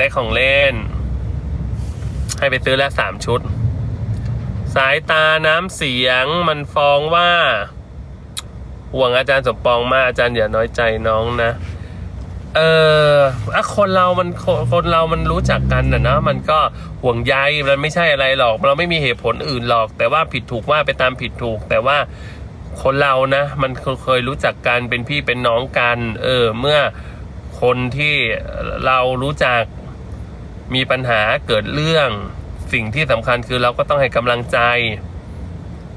ได้ของเล่น ให้ไปซื้อแล้วสามชุด สายตาน้ำเสียงมันฟ้องว่า ห่วงอาจารย์สมปองมากอาจารย์อย่าน้อยใจน้องนะ เอออะคนเรามันคนคนเรามันรู้จักกันนะนะมันก็ห่วงใยมันไม่ใช่อะไรหรอก เราไม่มีเหตุผลอื่นหรอก แต่ว่าผิดถูกว่าไปตามผิดถูก แต่ว่าคนเรานะ มันเคยรู้จักกันเป็นพี่เป็นน้องกัน เออ เมื่อคนที่เรารู้จัก มีปัญหาเกิดเรื่องสิ่งที่สำคัญคือเราก็ต้องให้กำลังใจ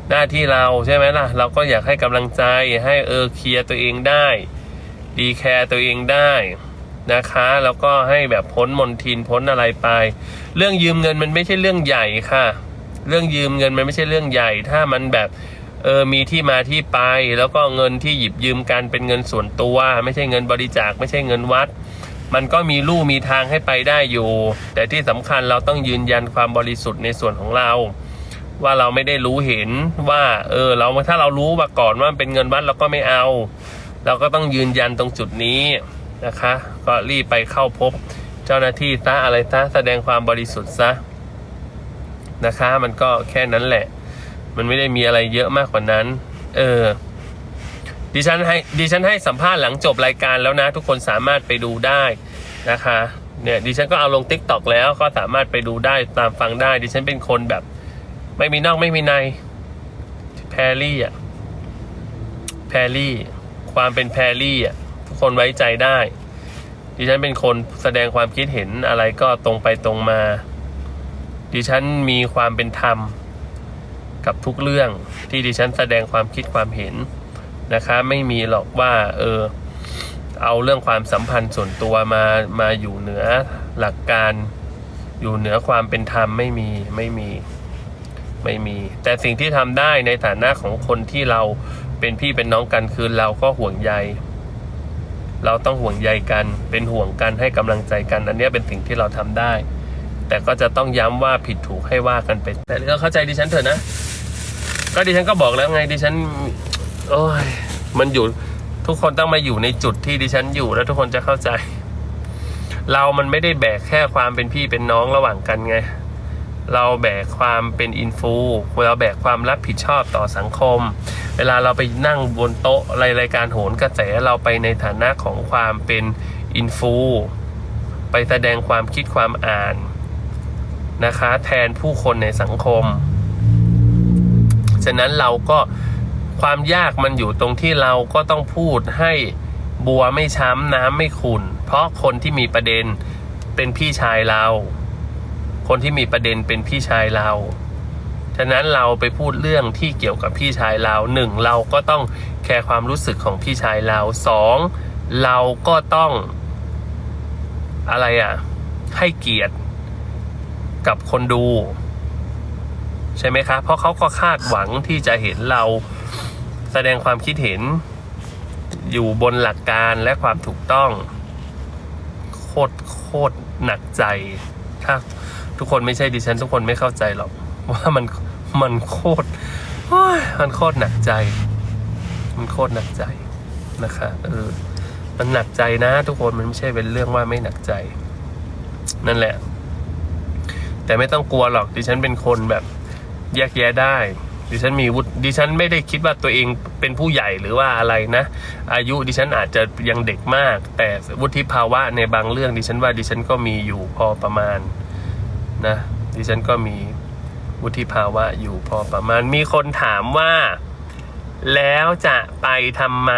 หน้าที่เราใช่ไหมล่ะ เราก็อยากให้กำลังใจให้เออเคลียร์ตัวเองได้ ดีแคร์ตัวเองได้นะคะ แล้วก็ให้แบบพ้นมนทินพ้นอะไรไป เรื่องยืมเงินมันไม่ใช่เรื่องใหญ่ค่ะ เรื่องยืมเงินมันไม่ใช่เรื่องใหญ่ ถ้ามันแบบเออมีที่มาที่ไป แล้วก็เงินที่หยิบยืมกันเป็นเงินส่วนตัว ไม่ใช่เงินบริจาคไม่ใช่เงินวัด มันก็มีลู่มีทางให้ไปได้อยู่ แต่ที่สำคัญเราต้องยืนยันความบริสุทธิ์ในส่วนของเรา ว่าเราไม่ได้รู้เห็นว่า เออ เราถ้าเรารู้มาก่อนว่าเป็นเงินวัดเราก็ไม่เอา เราก็ต้องยืนยันตรงจุดนี้นะคะ ก็รีบไปเข้าพบ เจ้าหน้าที่ซะอะไรซะแสดงความบริสุทธิ์ซะนะคะ มันก็แค่นั้นแหละ มันไม่ได้มีอะไรเยอะมากกว่านั้น เออ ดิฉันให้ดิฉันให้สัมภาษณ์หลังจบรายการแล้วนะ ทุกคนสามารถไปดูได้นะคะเนี่ยดิฉันก็เอาลงติ๊กตอกแล้วก็สามารถไปดูได้ตามฟังได้ ดิฉันเป็นคนแบบ ไม่มีนอกไม่มีในแพรรี่อะแพรรี่ ความเป็นแพรรี่อะทุกคนไว้ใจได้ ดิฉันเป็นคนแสดงความคิดเห็นอะไรก็ตรงไปตรงมา ดิฉันมีความเป็นธรรม กับทุกเรื่องที่ดิฉันแสดงความคิดความเห็น นะคะไม่มีหรอกว่าเออเอาเรื่องความสัมพันธ์ส่วนตัวมามาอยู่เหนือหลักการอยู่เหนือความเป็นธรรมไม่มีไม่มีไม่มี แต่สิ่งที่ทำได้ในฐานะของคนที่เราเป็นพี่เป็นน้องกันคือเราก็ห่วงใย เราต้องห่วงใยกัน เป็นห่วงกันให้กำลังใจกัน อันนี้เป็นสิ่งที่เราทำได้ แต่ก็จะต้องย้ำว่าผิดถูกให้ว่ากันไปแต่ก็เข้าใจดิฉันเถอะนะ ก็ดิฉันก็บอกแล้วไงดิฉัน โอ้ย มันอยู่ทุกคนต้องมาอยู่ในจุดที่ดิฉันอยู่แล้วทุกคนจะเข้าใจ เรามันไม่ได้แบกแค่ความเป็นพี่เป็นน้องระหว่างกันไง เราแบกความเป็นอินฟูเราแบกความรับผิดชอบต่อสังคม เวลาเราไปนั่งบนโต๊ะรายรายการโหนกระแสเราไปในฐานะของความเป็นอินฟูไปแสดงความคิดความอ่านนะคะ แทนผู้คนในสังคม ฉะนั้นเราก็ ความยากมันอยู่ตรงที่เราก็ต้องพูดให้บัวไม่ช้ำน้ำไม่ขุ่นเพราะคนที่มีประเด็นเป็นพี่ชายเรา คนที่มีประเด็นเป็นพี่ชายเรา ฉะนั้นเราไปพูดเรื่องที่เกี่ยวกับพี่ชายเราหนึ่งเราก็ต้องแคร์ความรู้สึกของพี่ชายเราสองเราก็ต้อง อะไรอะ ให้เกียรติกับคนดู ใช่ไหมครับเพราะเขาก็คาดหวังที่จะเห็นเรา แสดงความคิดเห็น อยู่บนหลักการและความถูกต้อง โคตรโคตรหนักใจ ถ้าทุกคนไม่ใช่ดิฉัน ทุกคนไม่เข้าใจหรอก ว่ามันมันโคตรมันโคตรหนักใจ มันโคตรหนักใจนะคะเออมันหนักใจนะ ทุกคนมันไม่ใช่เป็นเรื่องว่าไม่หนักใจ นั่นแหละ แต่ไม่ต้องกลัวหรอกดิฉันเป็นคนแบบแยกแยะได้ ดิฉันมีวุฒิดิฉันไม่ได้คิดว่าตัวเองเป็นผู้ใหญ่หรือว่าอะไรนะ อายุดิฉันอาจจะยังเด็กมาก แต่วุฒิภาวะในบางเรื่องดิฉันว่าดิฉันก็มีอยู่พอประมาณนะดิฉันก็มีวุฒิภาวะอยู่พอประมาณมีคนถามว่า แล้วจะไปทำไม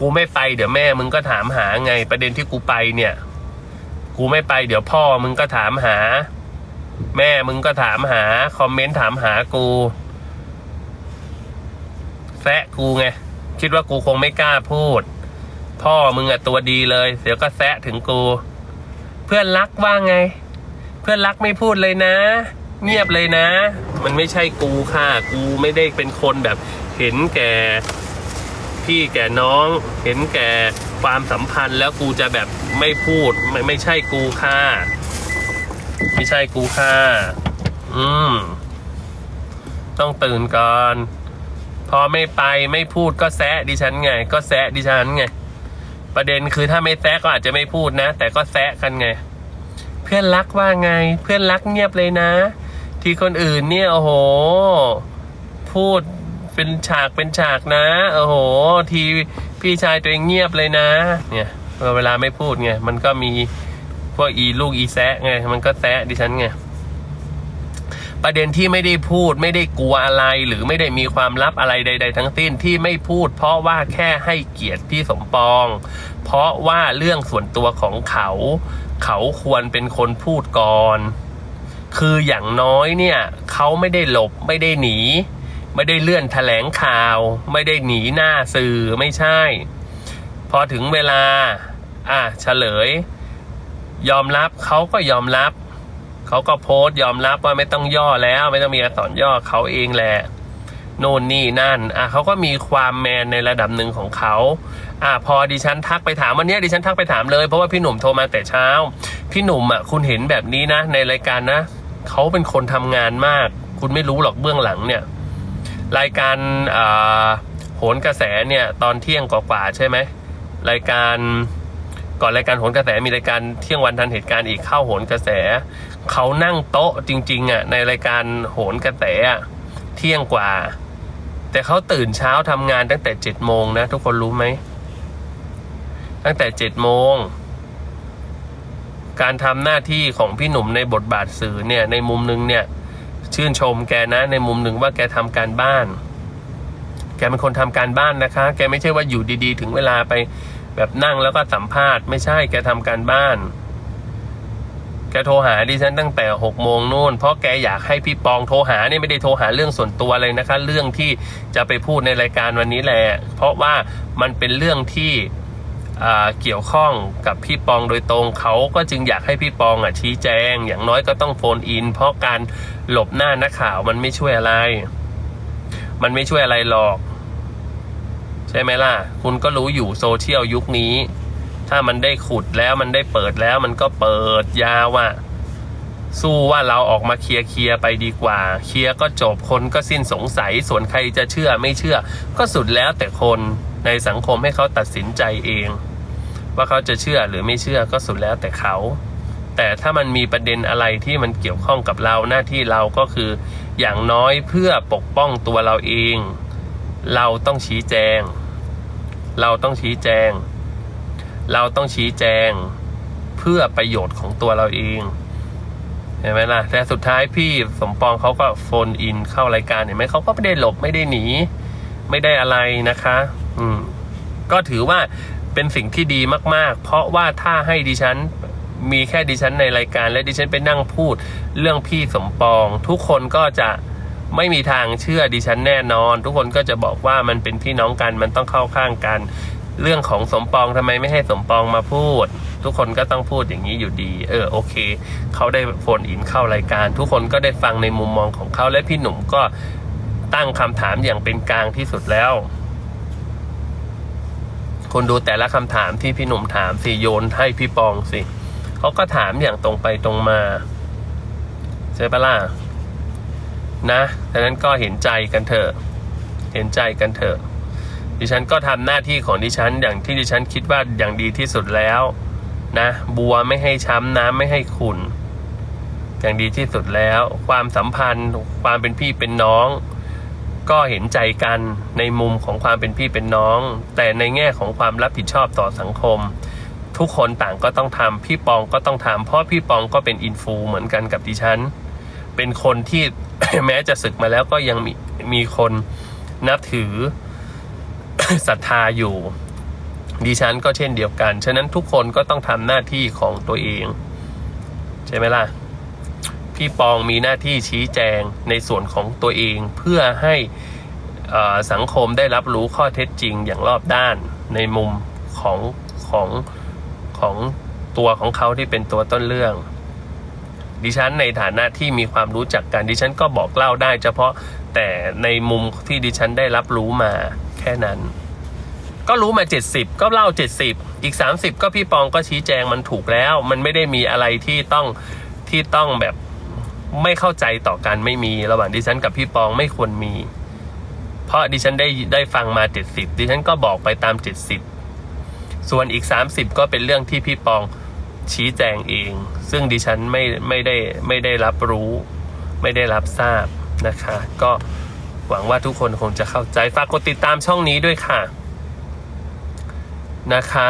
กูไม่ไปเดี๋ยวแม่มึงก็ถามหาไงประเด็นที่กูไปเนี่ย กูไม่ไปเดี๋ยวพ่อมึงก็ถามหา แม่มึงก็ถามหา คอมเมนต์ถามหากู แซะกูไง คิดว่ากูคงไม่กล้าพูด พ่อมึงอะตัวดีเลย เดี๋ยวก็แซะถึงกู เพื่อนรักว่าไง เพื่อนรักไม่พูดเลยนะ เงียบเลยนะ มันไม่ใช่กูค่ะ กูไม่ได้เป็นคนแบบ เห็นแก่พี่แก่น้อง เห็นแก่ความสัมพันธ์แล้วกูจะแบบไม่พูดไม่ไม่ใช่กูค่ะ ไม่ใช่กูค่ะ อืม ต้องตื่นก่อน พอไม่ไปไม่พูดก็แซะดิฉันไง ก็แซะดิฉันไง ประเด็นคือถ้าไม่แซะก็อาจจะไม่พูดนะ แต่ก็แซะกันไง เพื่อนรักว่าไง เพื่อนรักเงียบเลยนะ ที่คนอื่นเนี่ยโอ้โห พูดเป็นฉากเป็นฉากนะ โอ้โห ทีพี่ชายตัวเองเงียบเลยนะ เนี่ยเวลาไม่พูดไงมันก็มีพวกอีลูกอีแซะไง มันก็แซะดิฉันไง ประเด็นที่ไม่ได้พูดไม่ได้กลัวอะไร หรือไม่ได้มีความลับอะไรใด ๆ ทั้งสิ้นที่ไม่พูด เพราะว่าแค่ให้เกียรติพี่สมปอง เพราะว่าเรื่องส่วนตัวของเขา เขาควรเป็นคนพูดก่อน คืออย่างน้อยเนี่ย เขาไม่ได้หลบไม่ได้หนี ไม่ได้เลื่อนแถลงข่าว ไม่ได้หนีหน้าสื่อไม่ใช่ พอถึงเวลา อะเฉลย ยอมรับเขาก็ยอมรับ เขาก็โพสต์ยอมรับว่าไม่ต้องย่อแล้วไม่ต้องมีอักษรย่อเขาเองแหละโน่นนี่นั่นอะเขาก็มีความแมนในระดับหนึ่งของเขาอะพอดิฉันทักไปถามวันนี้ดิฉันทักไปถามเลยเพราะว่าพี่หนุ่มโทรมาแต่เช้า พี่หนุ่มอะคุณเห็นแบบนี้นะ ในรายการนะเขาเป็นคนทำงานมาก คุณไม่รู้หรอกเบื้องหลังเนี่ย รายการอ่าโหนกระแสเนี่ย ตอนเที่ยงกว่าๆใช่ไหมรายการก่อนรายการโหนกระแสมีรายการเที่ยงวันทันเหตุการณ์อีกเข้าโหนกระแส เขานั่งโต๊ะจริง ๆ อะ ในรายการโหนกระแสอะเที่ยงกว่า แต่เขาตื่นเช้าทำงานตั้งแต่เจ็ดโมงนะ ทุกคนรู้ไหม ตั้งแต่เจ็ดโมง การทำหน้าที่ของพี่หนุ่มในบทบาทสื่อเนี่ย ในมุมหนึงเนี่ย ชื่นชมแกนะ ในมุมหนึ่งว่าแกทำการบ้าน แกเป็นคนทำการบ้านนะคะ แกไม่ใช่ว่าอยู่ดีๆ ถึงเวลาไปแบบนั่งแล้วก็สัมภาษณ์ ไม่ใช่แกทำการบ้าน แกโทรหาดิฉันตั้งแต่หกโมงนู่น เพราะแกอยากให้พี่ปองโทรหาเนี่ยไม่ได้โทรหาเรื่องส่วนตัวเลยนะคะ เรื่องที่จะไปพูดในรายการวันนี้แหละ เพราะว่ามันเป็นเรื่องที่อ่าเกี่ยวข้องกับพี่ปองโดยตรงเขาก็จึงอยากให้พี่ปองอะชี้แจง อย่างน้อยก็ต้องโฟนอิน เพราะการหลบหน้านักข่าวมันไม่ช่วยอะไร มันไม่ช่วยอะไรหรอก ใช่ไหมล่ะ คุณก็รู้อยู่โซเชียลยุคนี้ ถ้ามันได้ขุดแล้วมันได้เปิดแล้วมันก็เปิดยาวอะสู้ว่าเราออกมาเคลียร์เคลียร์ไปดีกว่า เคลียร์ก็จบคนก็สิ้นสงสัย ส่วนใครจะเชื่อไม่เชื่อ ก็สุดแล้วแต่คนในสังคมให้เขาตัดสินใจเอง ว่าเขาจะเชื่อหรือไม่เชื่อก็สุดแล้วแต่เขา แต่ถ้ามันมีประเด็นอะไรที่มันเกี่ยวข้องกับเราหน้าที่เราก็คือ อย่างน้อยเพื่อปกป้องตัวเราเอง เราต้องชี้แจง เราต้องชี้แจง เราต้องชี้แจงเพื่อประโยชน์ของตัวเราเองเห็นไหมล่ะ แต่สุดท้ายพี่สมปองเขาก็โฟนอินเข้ารายการเห็นไหมเขาก็ไม่ได้หลบไม่ได้หนี ไม่ได้อะไรนะคะ อืม ก็ถือว่าเป็นสิ่งที่ดีมาก ๆ เพราะว่าถ้าให้ดิฉันมีแค่ดิฉันในรายการ และดิฉันไปนั่งพูด เรื่องพี่สมปอง ทุกคนก็จะไม่มีทางเชื่อดิฉันแน่นอน ทุกคนก็จะบอกว่ามันเป็นพี่น้องกันมันต้องเข้าข้างกัน เรื่องของสมปองทำไมไม่ให้สมปองมาพูด ทุกคนก็ต้องพูดอย่างนี้อยู่ดี เออโอเคเขาได้โฟนอินเข้ารายการ ทุกคนก็ได้ฟังในมุมมองของเขาและพี่หนุ่มก็ตั้งคำถามอย่างเป็นกลางที่สุดแล้วคนดูแต่ละคำถามที่พี่หนุ่มถามสิโยนให้พี่ปองสิเขาก็ถามอย่างตรงไปตรงมาใช่ปะล่ะนะดังนั้นก็เห็นใจกันเถอะ เห็นใจกันเถอะ ดิฉันก็ทำหน้าที่ของดิฉันอย่างที่ดิฉันคิดว่าอย่างดีที่สุดแล้วนะบัวไม่ให้ช้ำน้ำไม่ให้ขุ่นอย่างดีที่สุดแล้ว ความสัมพันธ์ ความเป็นพี่เป็นน้อง ก็เห็นใจกันในมุมของความเป็นพี่เป็นน้อง แต่ในแง่ของความรับผิดชอบต่อสังคม ทุกคนต่างก็ต้องทำพี่ปองก็ต้องทำเพราะพี่ปองก็เป็นอินฟูเหมือนกันกับดิฉัน เป็นคนที่แม้จะศึกมาแล้วก็ยังมีมีคนนับถือ ศรัทธาอยู่ ดิฉันก็เช่นเดียวกัน ฉะนั้นทุกคนก็ต้องทำหน้าที่ของตัวเอง ใช่ไหมล่ะ พี่ปองมีหน้าที่ชี้แจงในส่วนของตัวเองเพื่อให้สังคมได้รับรู้ข้อเท็จจริงอย่างรอบด้านในมุมของของของตัวของเขาที่เป็นตัวต้นเรื่อง ดิฉันในฐานะที่มีความรู้จักกันดิฉันก็บอกเล่าได้เฉพาะแต่ในมุมที่ดิฉันได้รับรู้มา แค่นั้น ก็รู้มา 70 ก็เล่า 70 อีก 30 ก็พี่ปองก็ชี้แจงมันถูกแล้ว มันไม่ได้มีอะไรที่ต้องที่ต้องแบบไม่เข้าใจต่อกันไม่มีระหว่างดิฉันกับพี่ปองไม่ควรมี เพราะดิฉันได้ได้ฟังมา 70 ดิฉันก็บอกไปตาม 70 ส่วนอีก 30 ก็เป็นเรื่องที่พี่ปองชี้แจงเอง ซึ่งดิฉันไม่ไม่ได้ไม่ได้รับรู้ ไม่ได้รับทราบนะคะ ก็ หวังว่าทุกคนคงจะเข้าใจ ฝากกดติดตามช่องนี้ด้วยค่ะ นะคะ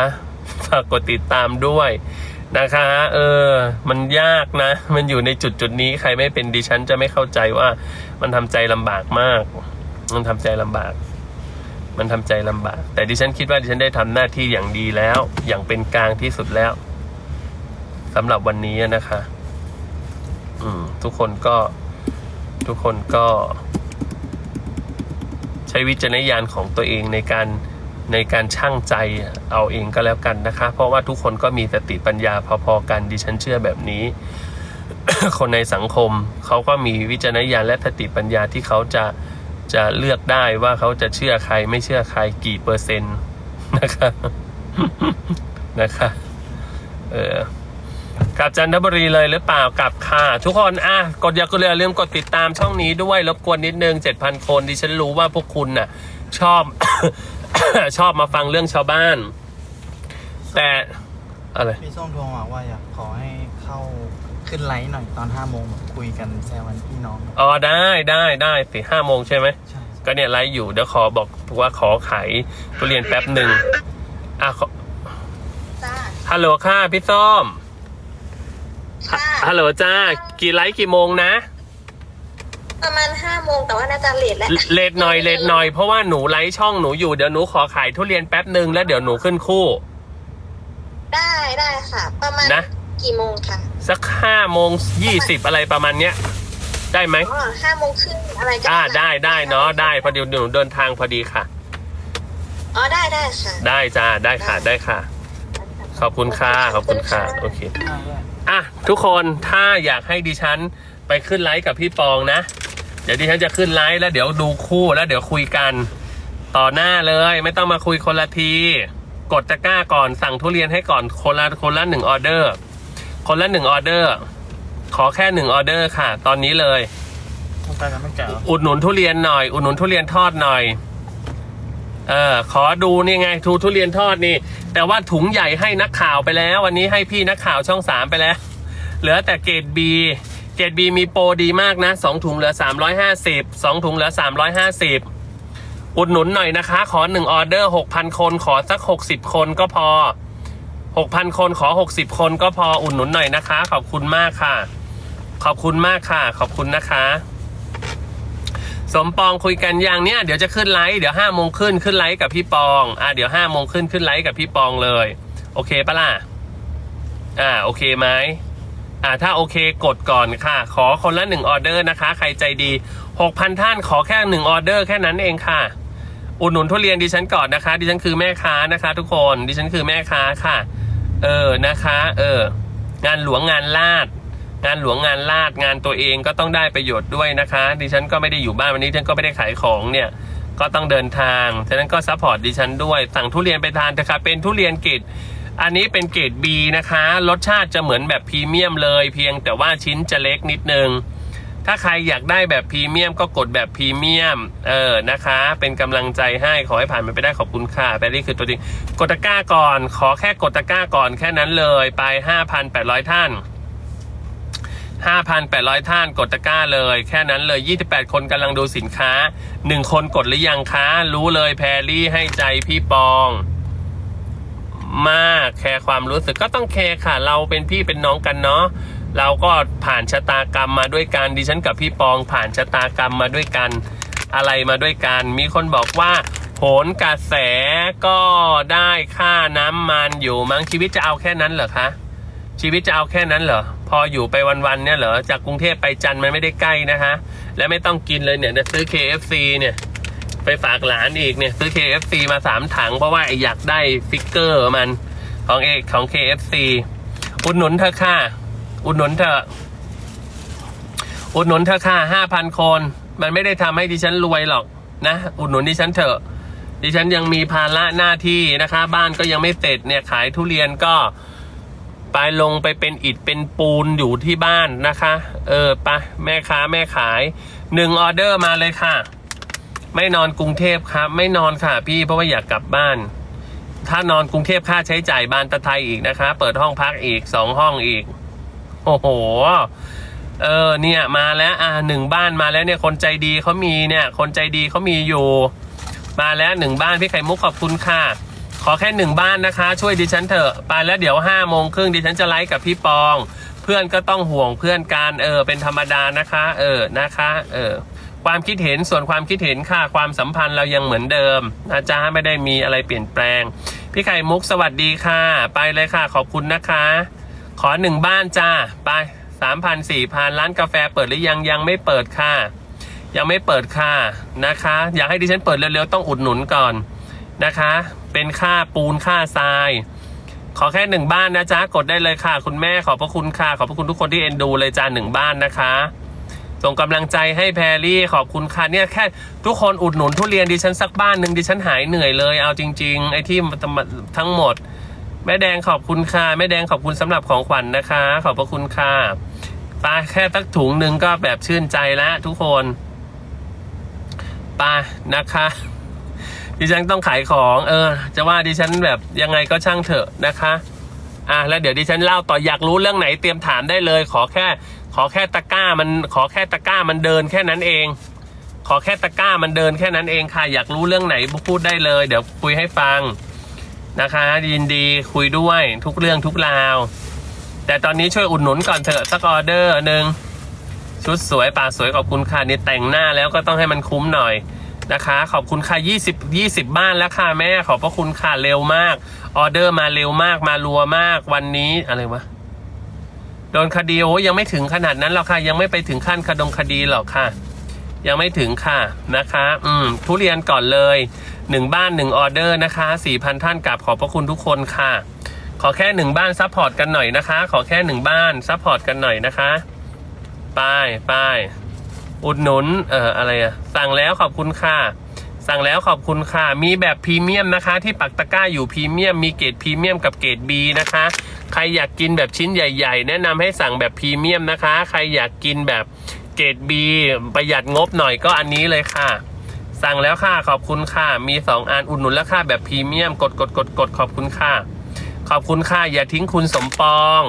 ฝากกดติดตามด้วยนะคะ เออ มันยากนะ มันอยู่ในจุดจุดนี้ใครไม่เป็นดิฉันจะไม่เข้าใจว่า มันทำใจลำบากมาก มันทำใจลำบาก มันทำใจลำบาก แต่ดิฉันคิดว่าดิฉันได้ทำหน้าที่อย่างดีแล้ว อย่างเป็นกลางที่สุดแล้วสำหรับวันนี้นะคะ อืม ทุกคนก็ ทุกคนก็ ใช้วิจารณญาณของตัวเองในการในการช่างใจเอาเองก็แล้วกันนะคะ เพราะว่าทุกคนก็มีสติปัญญาพอๆกันดิฉันเชื่อแบบนี้ คนในสังคมเขาก็มีวิจารณญาณและสติปัญญาที่เขาจะจะเลือกได้ว่าเขาจะเชื่อใครไม่เชื่อใครกี่เปอร์เซ็นต์นะคะนะคะเออ กลับจันทบุรีเลยหรือเปล่ากลับค่ะ ทุกคนอะกดอย่ากดอย่าลืมกดติดตามช่องนี้ด้วยรบกวนนิดนึงเจ็ดพันคนดิฉันรู้ว่าพวกคุณน่ะชอบ ชอบมาฟังเรื่องชาวบ้าน แต่อะไรพี่ส้มโทรมาว่าอยากขอให้เข้าขึ้นไลฟ์หน่อยตอนห้าโมงแบบคุยกันแซวกันพี่น้องอ๋อได้ได้ได้สิห้าโมงใช่ไหมใช่ก็เนี่ยไลฟ์อยู่เดี๋ยวขอบอกว่าขอขายทุเรียนแป๊บหนึ่งอะขอจ้าฮัลโหลค่ะพี่ส้ม ค่ะฮัลโหลจ้า กี่ไลฟ์กี่โมงนะ ประมาณห้าโมงแต่ว่าน่าจะเลทแล้วเลทหน่อยเลทหน่อยเพราะว่าหนูไลฟ์ช่องหนูอยู่เดี๋ยวหนูขอขายทุเรียนแป๊บหนึ่งแล้วเดี๋ยวหนูขึ้นคู่ ได้ได้ค่ะ ประมาณนะ กี่โมงคะสักห้าโมงยี่สิบอะไรประมาณเนี้ย ได้ไหมอ๋อห้าโมงครึ่งอะไรก็อ่าได้ได้เนาะได้พอดีหนูเดินทางพอดีค่ะ อ๋อได้ได้ค่ะ ได้จ้าได้ค่ะได้ค่ะ ขอบคุณค่ะขอบคุณค่ะโอเค อ่าด้วย อะทุกคนถ้าอยากให้ดิฉันไปขึ้นไลฟ์กับพี่ปองนะ เดี๋ยวดิฉันจะขึ้นไลฟ์แล้วเดี๋ยวดูคู่แล้วเดี๋ยวคุยกันต่อหน้าเลย ไม่ต้องมาคุยคนละที กดตะกร้าก่อนสั่งทุเรียนให้ก่อนคนละคนละหนึ่งออเดอร์ คนละหนึ่งออเดอร์ ขอแค่หนึ่งออเดอร์ค่ะ ตอนนี้เลย ต้องไปแล้วไม่แก่หรออุดหนุนทุเรียนหน่อย อุดหนุนทุเรียนทอดหน่อย เออ ขอดูนี่ไงทูทุเรียนทอดนี่ แต่ว่าถุงใหญ่ให้นักข่าวไปแล้ว วันนี้ให้พี่นักข่าวช่องสามไปแล้ว เหลือแต่เกรดบีเกรดบีมีโปรดีมากนะสองถุงเหลือสามร้อยห้าสิบสองถุงเหลือสามร้อยห้าสิบอุดหนุนหน่อยนะคะ ขอหนึ่งออเดอร์หกพันคนขอสักหกสิบคนก็พอหกพันคนขอหกสิบคนก็พออุดหนุนหน่อยนะคะ ขอบคุณมากค่ะ ขอบคุณมากค่ะ ขอบคุณนะคะ สมปองคุยกันอย่างเนี้ยเดี๋ยวจะขึ้นไลฟ์เดี๋ยวห้าโมงขึ้นขึ้นไลฟ์กับพี่ปองอะเดี๋ยวห้าโมงขึ้นขึ้นไลฟ์กับพี่ปองเลย โอเคปะล่ะอ่าโอเคไหมอ่าถ้าโอเคกดก่อนค่ะ ขอคนละหนึ่งออเดอร์นะคะ ใครใจดีหกพันท่านขอแค่หนึ่งออเดอร์แค่นั้นเองค่ะ อุดหนุนทุเรียนดิฉันก่อนนะคะ ดิฉันคือแม่ค้านะคะ ทุกคนดิฉันคือแม่ค้าค่ะ เออนะคะ เออ งานหลวงงานลาด งานหลวงงานลาดงานตัวเองก็ต้องได้ประโยชน์ด้วยนะคะ ดิฉันก็ไม่ได้อยู่บ้านวันนี้ดิฉันก็ไม่ได้ขายของเนี่ยก็ต้องเดินทาง ฉะนั้นก็ซัพพอร์ตดิฉันด้วย สั่งทุเรียนไปทานเถอะคะเป็นทุเรียนเกรดอันนี้เป็นเกรด B นะคะ รสชาติจะเหมือนแบบพรีเมียมเลย เพียงแต่ว่าชิ้นจะเล็กนิดนึง ถ้าใครอยากได้แบบพรีเมียมก็กดแบบพรีเมียม เออ นะคะ เป็นกำลังใจให้ ขอให้ผ่านมันไปได้ขอบคุณค่ะแบรี่คือตัวจริง กดตะกร้าก่อน ขอแค่กดตะกร้าก่อนแค่นั้นเลย ไป 5,800 ท่าน 5,800 ท่านกดตะกร้าเลย แค่นั้นเลย 28 คนกำลังดูสินค้า 1 คนกดหรือยังคะ รู้เลยแพรรี่ให้ใจพี่ปอง มากแคร์ความรู้สึกก็ต้องแคร์ค่ะ เราเป็นพี่เป็นน้องกันเนาะเราก็ผ่านชะตากรรมมาด้วยกันดิฉันกับพี่ปอง ผ่านชะตากรรมมาด้วยกันอะไรมาด้วยกัน มีคนบอกว่าโหนกระแสก็ได้ค่าน้ำมันอยู่มั้งชีวิตจะเอาแค่นั้นเหรอคะ ชีวิตจะเอาแค่นั้นเหรอ พออยู่ไปวันๆเนี่ยเหรอ จากกรุงเทพไปจันทร์มันไม่ได้ใกล้นะคะและไม่ต้องกินเลยเนี่ยซื้อ KFC เนี่ย ไปฝากหลานอีกเนี่ยซื้อ KFC มาสามถัง เพราะว่าอยากได้ฟิกเกอร์มันของเอกของ KFC อุดหนุนเธอค่ะ อุดหนุนเธอ อุดหนุนเธอค่ะห้าพันคน มันไม่ได้ทำให้ดิฉันรวยหรอกนะ อุดหนุนดิฉันเถอะดิฉันยังมีภาระหน้าที่นะคะ บ้านก็ยังไม่เสร็จเนี่ยขายทุเรียนก็ ไปลงไปเป็นอิฐเป็นปูนอยู่ที่บ้านนะคะ เออไปะแม่ค้าแม่ขายหนึ่งออเดอร์มาเลยค่ะ ไม่นอนกรุงเทพครับ ไม่นอนค่ะพี่เพราะว่าอยากกลับบ้าน ถ้านอนกรุงเทพค่าใช้จ่ายบานตะไทยอีกนะคะ เปิดห้องพักอีกสองห้องอีก โอ้โหเออเนี่ยมาแล้วอ่าหนึ่งบ้านมาแล้วเนี่ยคนใจดีเขามีเนี่ย คนใจดีเขามีอยู่ มาแล้วหนึ่งบ้านพี่ไข่มุกขอบคุณค่ะ ขอแค่หนึ่งบ้านนะคะ ช่วยดิฉันเถอะไปแล้วเดี๋ยวห้าโมงครึ่งดิฉันจะไลฟ์กับพี่ปอง เพื่อนก็ต้องห่วงเพื่อนกันเออเป็นธรรมดานะคะ เออนะคะเออความคิดเห็นส่วนความคิดเห็นค่ะความสัมพันธ์เรายังเหมือนเดิมนะจ๊ะไม่ได้มีอะไรเปลี่ยนแปลง พี่ไข่มุกสวัสดีค่ะ ไปเลยค่ะ ขอบคุณนะคะ ขอหนึ่งบ้านจ้าไปสามพันสี่พันร้านกาแฟเปิดหรือยังยังไม่เปิดค่ะ ยังไม่เปิดค่ะนะคะ อยากให้ดิฉันเปิดเร็วๆต้องอุดหนุนก่อน นะคะ เป็นค่าปูนค่าทราย ขอแค่หนึ่งบ้านนะจ๊ะกดได้เลยค่ะ คุณแม่ขอบพระคุณค่ะ ขอบพระคุณทุกคนที่เอ็นดูเลยจ้าหนึ่งบ้านนะคะส่งกำลังใจให้แพรรี่ขอบคุณค่ะเนี่ยแค่ทุกคนอุดหนุนทุเรียนดิฉันสักบ้านหนึ่งดิฉันหายเหนื่อยเลยเอาจริง ๆ ไอ้ที่ทั้งหมด แม่แดงขอบคุณค่ะแม่แดงขอบคุณสำหรับของขวัญนะคะ ขอบพระคุณค่ะปลาแค่ตักถุงหนึ่งก็แบบชื่นใจแล้วทุกคนไปนะคะ ดิฉันต้องขายของเออ จะว่าดิฉันแบบยังไงก็ช่างเถอะนะคะอะแล้วเดี๋ยวดิฉันเล่าต่ออยากรู้เรื่องไหนเตรียมถามได้เลย ขอแค่ ขอแค่ตะก้ามันขอแค่ตะก้ามันเดินแค่นั้นเอง ขอแค่ตะก้ามันเดินแค่นั้นเองค่ะ อยากรู้เรื่องไหนพูดได้เลย เดี๋ยวคุยให้ฟังนะคะยินดีคุยด้วยทุกเรื่องทุกราว แต่ตอนนี้ช่วยอุดหนุนก่อนเถอะสักออเดอร์หนึ่งชุดสวยปากสวยขอบคุณค่ะนี่แต่งหน้าแล้วก็ต้องให้มันคุ้มหน่อย นะคะ ขอบคุณค่ะ20 20 บ้านแล้วค่ะแม่ขอบพระคุณค่ะเร็วมาก ออเดอร์มาเร็วมากมารัวมากวันนี้อะไรวะโดนคดีโอ้ยังไม่ถึงขนาดนั้นหรอกค่ะ ยังไม่ไปถึงขั้นคดงคดีหรอกค่ะ ยังไม่ถึงค่ะนะคะ อืม ทุเรียนก่อนเลยหนึ่งบ้านหนึ่งออเดอร์นะคะสี่พันท่านกับขอบพระคุณทุกคนค่ะ ขอแค่หนึ่งบ้านซัพพอร์ตกันหน่อยนะคะ ขอแค่หนึ่งบ้านซัพพอร์ตกันหน่อยนะคะไปไป อุดหนุนเอ่ออะไรอะสั่งแล้วขอบคุณค่ะ สั่งแล้วขอบคุณค่ะ มีแบบพรีเมียมนะคะ ที่ปักตะกร้าอยู่พรีเมียมมีเกรดพรีเมียมกับเกรด B นะคะ ใครอยากกินแบบชิ้นใหญ่ ๆ แนะนำให้สั่งแบบพรีเมียมนะคะ ใครอยากกินแบบเกรด B ประหยัดงบหน่อยก็อันนี้เลยค่ะ สั่งแล้วค่ะขอบคุณค่ะ มีสองอันอุดหนุนแล้วค่ะแบบพรีเมียมกดกดกดกดขอบคุณค่ะ ขอบคุณค่ะอย่าทิ้งคุณสมปอง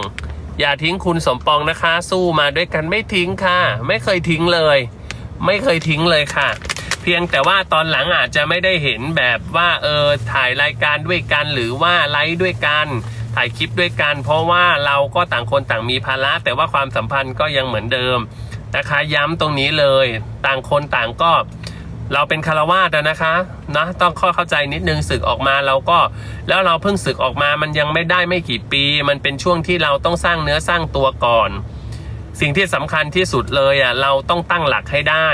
อย่าทิ้งคุณสมปองนะคะ สู้มาด้วยกันไม่ทิ้งค่ะ ไม่เคยทิ้งเลย ไม่เคยทิ้งเลยค่ะ เพียงแต่ว่าตอนหลังอาจจะไม่ได้เห็นแบบว่าเออถ่ายรายการด้วยกันหรือว่าไลฟ์ด้วยกันถ่ายคลิปด้วยกัน เพราะว่าเราก็ต่างคนต่างมีภาระ แต่ว่าความสัมพันธ์ก็ยังเหมือนเดิมนะคะ ย้ำตรงนี้เลย ต่างคนต่างก็ เราเป็นคารวาสนะคะนะต้องข้อเข้าใจนิดนึงศึกออกมาเราก็ แล้วเราเพิ่งศึกออกมามันยังไม่ได้ไม่กี่ปี มันเป็นช่วงที่เราต้องสร้างเนื้อสร้างตัวก่อน สิ่งที่สำคัญที่สุดเลยอะเราต้องตั้งหลักให้ได้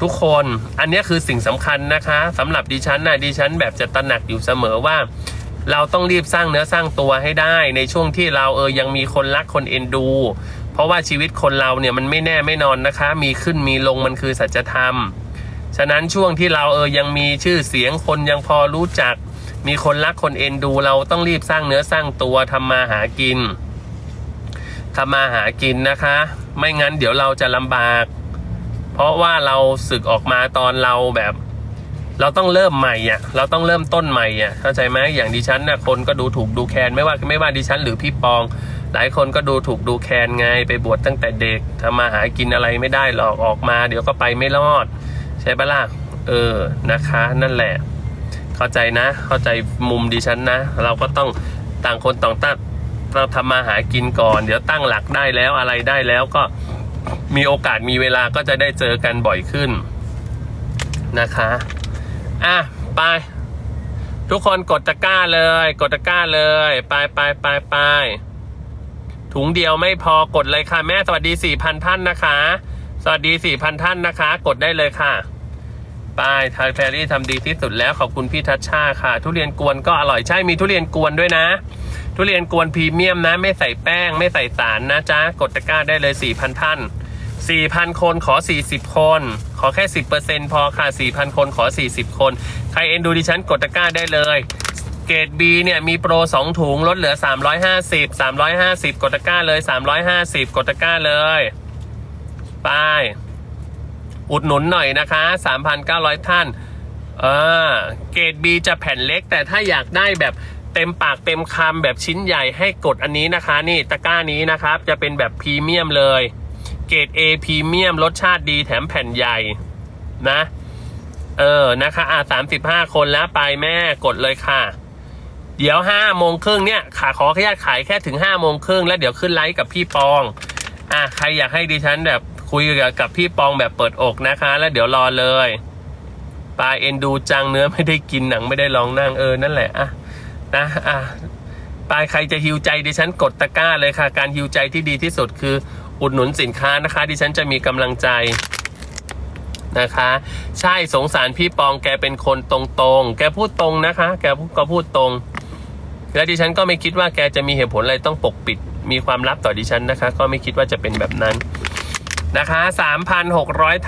ทุกคนอันนี้คือสิ่งสำคัญนะคะสำหรับดิฉันนะดิฉันแบบจะตระหนักอยู่เสมอว่า เราต้องรีบสร้างเนื้อสร้างตัวให้ได้ ในช่วงที่เราเออยังมีคนรักคนเอ็นดู เพราะว่าชีวิตคนเราเนี่ยมันไม่แน่ไม่นอนนะคะ มีขึ้นมีลงมันคือสัจธรรม ฉะนั้นช่วงที่เราเออยังมีชื่อเสียงคนยังพอรู้จัก มีคนรักคนเอ็นดูเราต้องรีบสร้างเนื้อสร้างตัวทำมาหากินทำมาหากินนะคะ ไม่งั้นเดี๋ยวเราจะลำบาก เพราะว่าเราศึกออกมาตอนเราแบบ เราต้องเริ่มใหม่อะเราต้องเริ่มต้นใหม่อะเข้าใจไหมอย่างดิฉันนะ่ะคนก็ดูถูกดูแคลนไม่ว่าไม่ว่าดิฉันหรือพี่ปอง หลายคนก็ดูถูกดูแคลนไงไปบวชตั้งแต่เด็กทำมาหากินอะไรไม่ได้หรอกออกมา เดี๋ยวก็ไปไม่รอด ใช่ปะล่ะเออนะคะ นั่นแหละ เข้าใจนะ เข้าใจมุมดิฉันนะ เราก็ต้องต่างคนต่างตั้งเราทำมาหากินก่อน เดี๋ยวตั้งหลักได้แล้วอะไรได้แล้วก็มีโอกาสมีเวลาก็จะได้เจอกันบ่อยขึ้นนะคะ อะ ไป ทุกคนกดตะกร้าเลย กดตะกร้าเลย ไปไปไปไปถุงเดียวไม่พอกดเลยค่ะแม่สวัสดีสี่พันท่านนะคะ วัสดีสี่พันท่านนะคะ กดได้เลยค่ะไปไทยแพรรี่ทำดีที่สุดแล้วขอบคุณพี่ทัชชาค่ะ ทุเรียนกวนก็อร่อยใช่มีทุเรียนกวนด้วยนะ ทุเรียนกวนพรีเมียมนะ ไม่ใส่แป้ง ไม่ใส่สารนะจ๊ะ กดตะกร้าได้เลยสี่พันท่านสี่พันคนขอสี่สิบคน ขอแค่สิบเปอร์เซ็นพอค่ะสี่พันคนขอสี่สิบคน ใครเอ็นดูดิฉันกดตะกร้าได้เลยเกรด B เนี่ยมีโปรสองถุงลดเหลือสามร้อยห้าสิบสามร้อยห้าสิบกดตะกร้าเลยสามร้อยห้าสิบกดตะกร้าเลย ไป อุดหนุนหน่อยนะคะ 3,900 ท่านเออเกรด B จะแผ่นเล็ก แต่ถ้าอยากได้แบบเต็มปากเต็มคำแบบชิ้นใหญ่ให้กดอันนี้นะคะ นี่ตะกร้านี้นะครับ จะเป็นแบบพรีเมียมเลย เกรด A พรีเมียมรสชาติดีแถมแผ่นใหญ่นะ เออนะคะอะสามสิบห้าคนแล้วไปแม่กดเลยค่ะ เดี๋ยวห้าโมงครึ่งเนี่ยขาขอขยันขายแค่ถึงห้าโมงครึ่งแล้วเดี๋ยวขึ้นไลฟ์กับพี่ปอง อะใครอยากให้ดิฉันแบบ คุยกับกับพี่ปองแบบเปิดอกนะคะ แล้วเดี๋ยวรอเลยปลาเอ็นดูจังเนื้อไม่ได้กินหนังไม่ได้ลองนั่งเออนั่นแหละอะนะอะปลายใครจะฮิวใจดิฉันกดตะกร้าเลยค่ะ การฮิวใจที่ดีที่สุดคืออุดหนุนสินค้านะคะ ดิฉันจะมีกำลังใจนะคะ ใช่สงสารพี่ปองแกเป็นคนตรงๆ แกพูดตรงนะคะ แกก็พูดตรง และดิฉันก็ไม่คิดว่าแกจะมีเหตุผลอะไรต้องปกปิด มีความลับต่อดิฉันนะคะ ก็ไม่คิดว่าจะเป็นแบบนั้น นะคะ 3,600